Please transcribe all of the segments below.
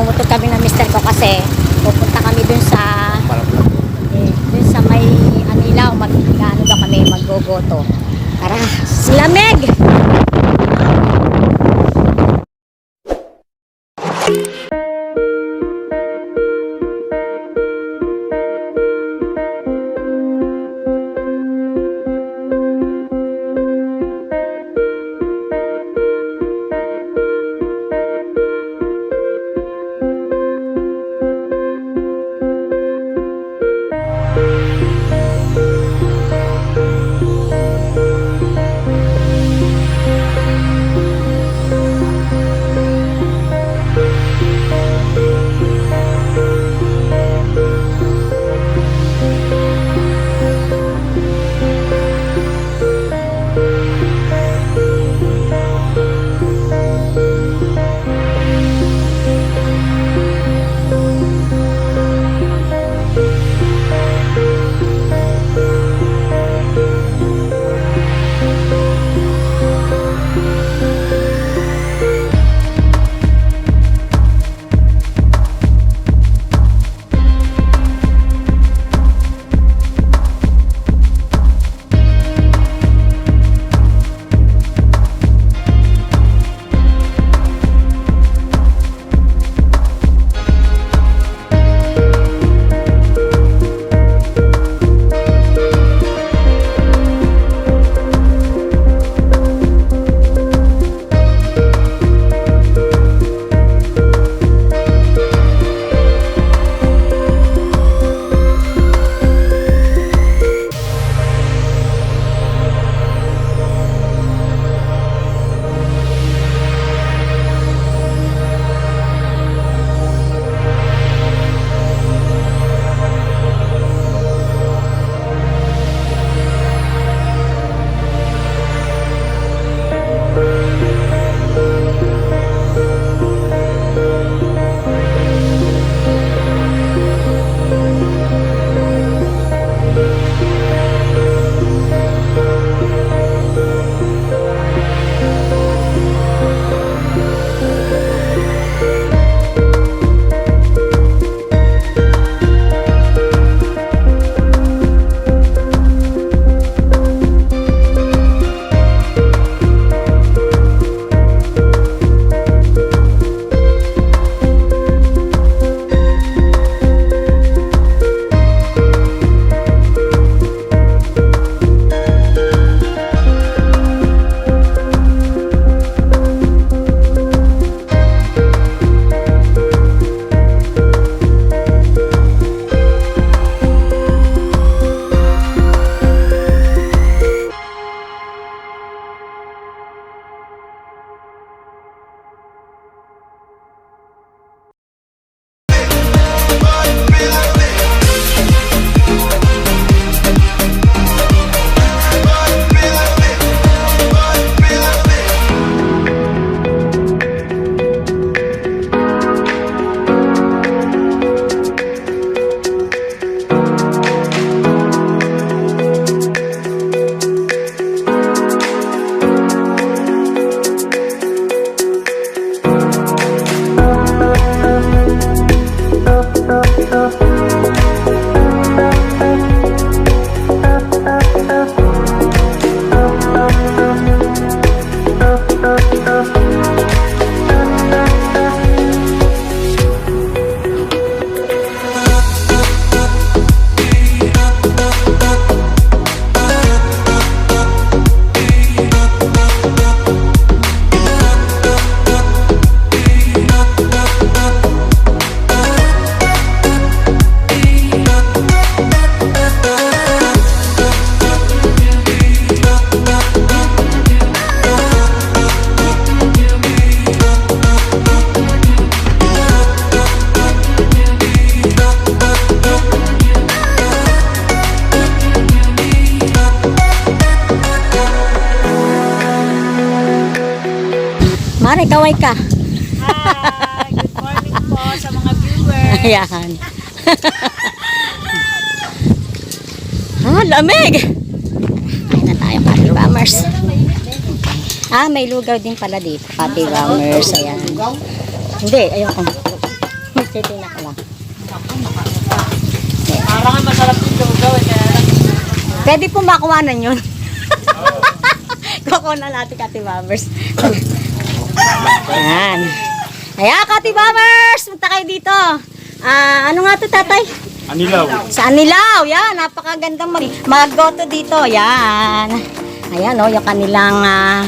namumuto kami ng mister ko kasi pupunta kami dun sa eh, dun sa may Anila mag ano ba kami magboboto. Tara, silamig! Mare, kaway ka. Hi! Good morning po sa mga viewers. Ayan. ah, lamig! Ayun na tayo, Pati Bombers. Ah, may lugaw din pala dito, Pati Bombers. Ayan. Hindi, ayoko. Titina ko lang. Parang ang masarap yung lugaw eh. Pwede po makuhanan yun. Kukunan natin Kati Bombers. Ayan. Ayan, Kati Bombers! Punta kayo dito. Ah, ano nga to, tatay? Anilaw. Sa Anilaw, yan, napakagandang mag maggoto dito, yan. Ayan, oh, yung kanilang ah,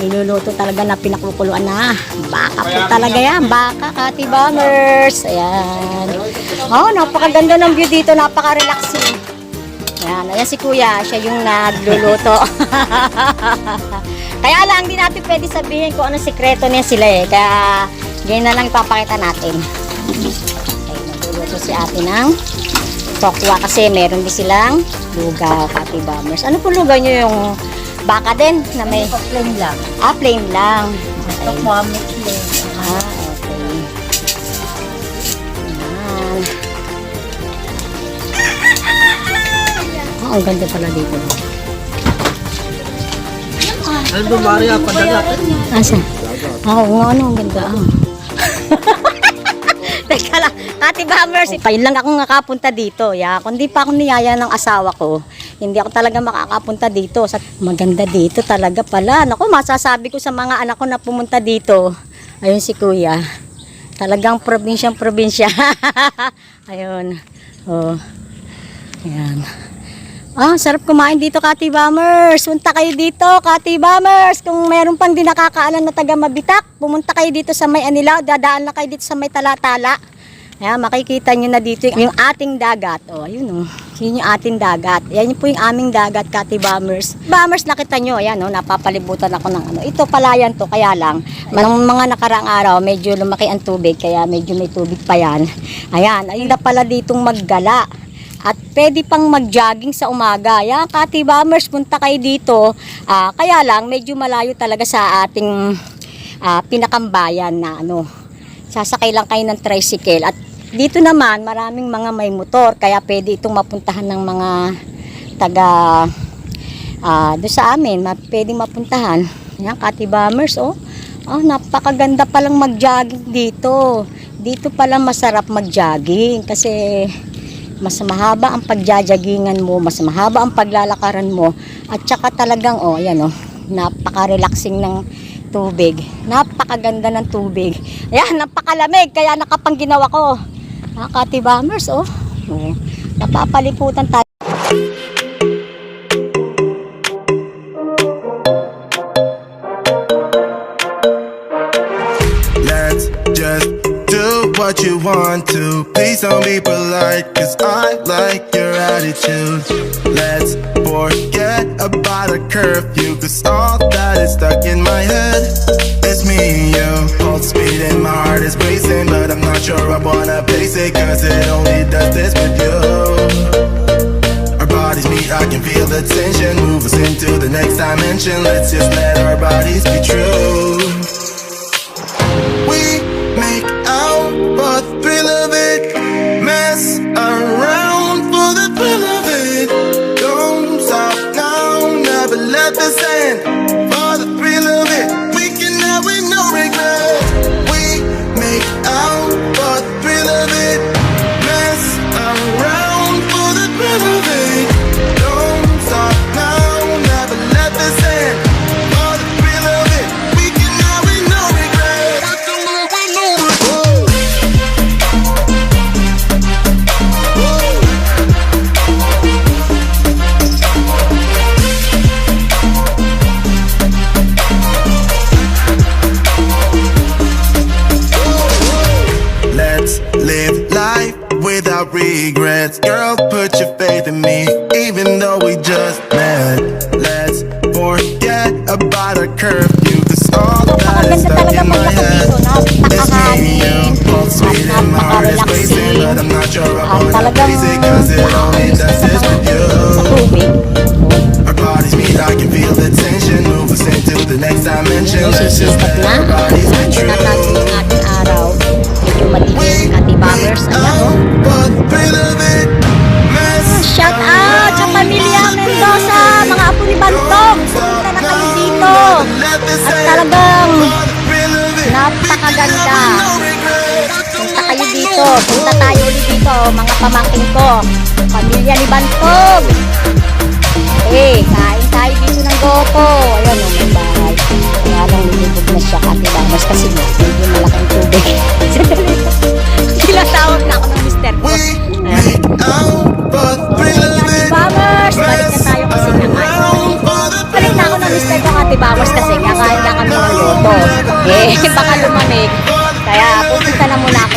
niluluto talaga na pinakukuluan na. Baka po talaga yan, baka, Kati Bombers. Ayan. Oh, napakaganda ng view dito, napaka-relaxing. Ayan, ayan si Kuya, siya yung nagluluto. Kaya lang, hindi natin pwede sabihin kung ano sikreto niya sila eh. Kaya, ganyan na lang ipapakita natin. Okay, nagluluto si ate ng tokwa kasi meron din silang lugaw, Kati Bombers. Ano po lugaw nyo yung baka din na may... Plain lang. Ah, plain lang. Okay. Tokwa mix plain. Ah, okay. Ayan. Oh, ang ganda pala dito. Ba Maria? Padagat. Asa? Oo, nga ano, ang ganda. Ah. Teka lang, Bombers, pa yun lang ako nakapunta dito. Ya, kung di pa ako niyaya ng asawa ko, hindi ako talaga makakapunta dito. Sa, maganda dito talaga pala. Naku, masasabi ko sa mga anak ko na pumunta dito. Ayun si Kuya. Talagang probinsyang probinsya. Ayun. Oh. Ayan. Ah, sarap kumain dito, Kati Bombers. Punta kayo dito, Kati Bombers. Kung meron pang di nakakaalam na taga Mabitak, pumunta kayo dito sa may Anilaw. Dadaan na kayo dito sa may Talatala. Ayan, makikita nyo na dito yung ating dagat. Oh, ayun oh. Yun yung ating dagat. Yan po yung aming dagat, Kati Bombers. Bombers, nakita nyo, ayan oh, napapalibutan ako ng ano. Ito, palayan to, kaya lang, ng mga nakaraang araw, medyo lumaki ang tubig, kaya medyo may tubig pa yan. Ayan, ayun na pala ditong maggala. At pwede pang mag-jogging sa umaga. Yan, Kati Bombers, punta kayo dito. Ah, kaya lang, medyo malayo talaga sa ating ah, pinakambayan na ano. Sasakay lang kayo ng tricycle. At dito naman, maraming mga may motor. Kaya pwede itong mapuntahan ng mga taga ah doon sa amin. Pwede mapuntahan. Yan, Kati Bombers, oh. Oh, napakaganda palang mag-jogging dito. Dito pala masarap mag-jogging kasi mas mahaba ang pagjajagingan mo, mas mahaba ang paglalakaran mo, at saka talagang, oh, ayan oh, napaka-relaxing ng tubig. Napakaganda ng tubig. Ayan, napakalamig, kaya nakapangginawa ko. Nakati bombers, oh. oh. Napapaliputan tayo. You want to. Please don't be polite, cause I like your attitude. Let's forget about a curfew, cause all that is stuck in my head. It's me and you. Pulse speed and my heart is racing, but I'm not sure I wanna pace it, cause it only does this with you. Our bodies meet, I can feel the tension. Move us into the next dimension. Let's just let our bodies be true. Pamangkin ko. Pamilya ni Bantog. Eh, kain tayo dito ng goto. Ayan, oh, may bahay. Kaya lang nilibog na siya kati Bamos kasi medyo malaking tubig. Tinatawag na ako ng mister ko. Bamers! Balik na tayo kasi nga kain. around for the Balik na ako ng mister ko kati Bamos kasi nga kain na kami ng loto. Eh, baka lumamig. Kaya pupunta na muna ako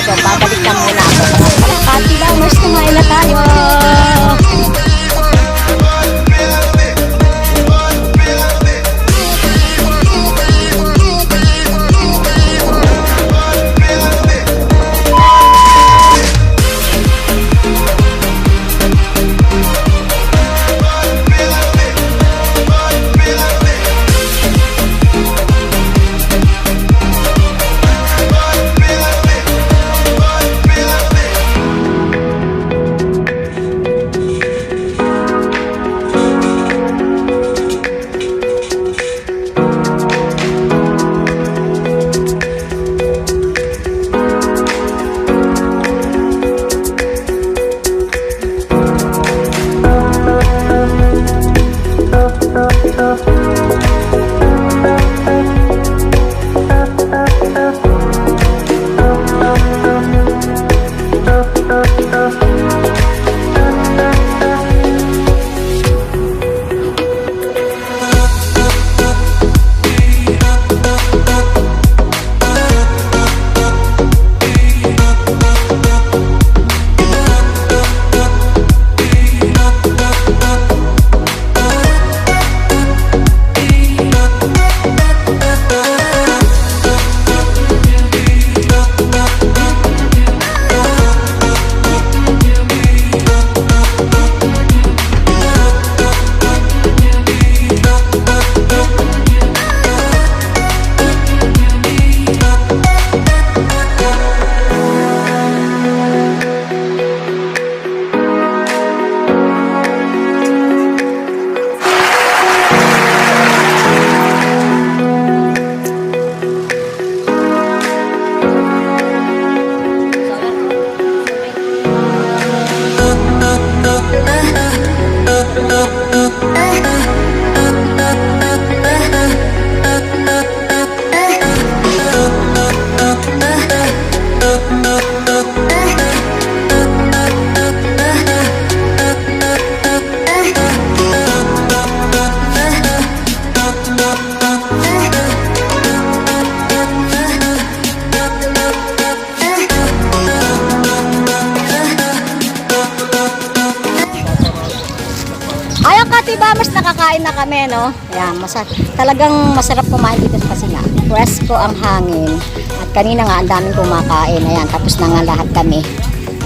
kami, no? Ayan, masa talagang masarap kumain dito kasi nga, fresco ang hangin. At kanina nga, ang daming kumakain. Ayan, tapos na nga lahat kami.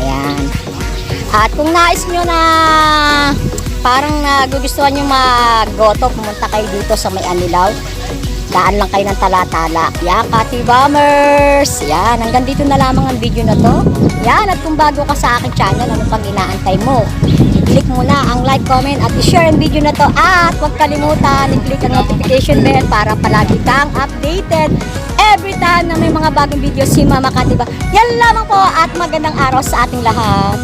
Ayan. At kung nais nyo na parang nagugustuhan nyo mag-goto, pumunta kayo dito sa may Anilaw. Daan lang kayo ng tala-tala. Yan, Kati Bombers! Yan, hanggang dito na lamang ang video na to. Yan, at kung bago ka sa aking channel, ano pang inaantay mo? I-click mo na ang like, comment, at i-share ang video na to. At huwag kalimutan, i-click ang notification bell para palagi kang updated every time na may mga bagong video si Mama Kati ba. Yan lamang po at magandang araw sa ating lahat.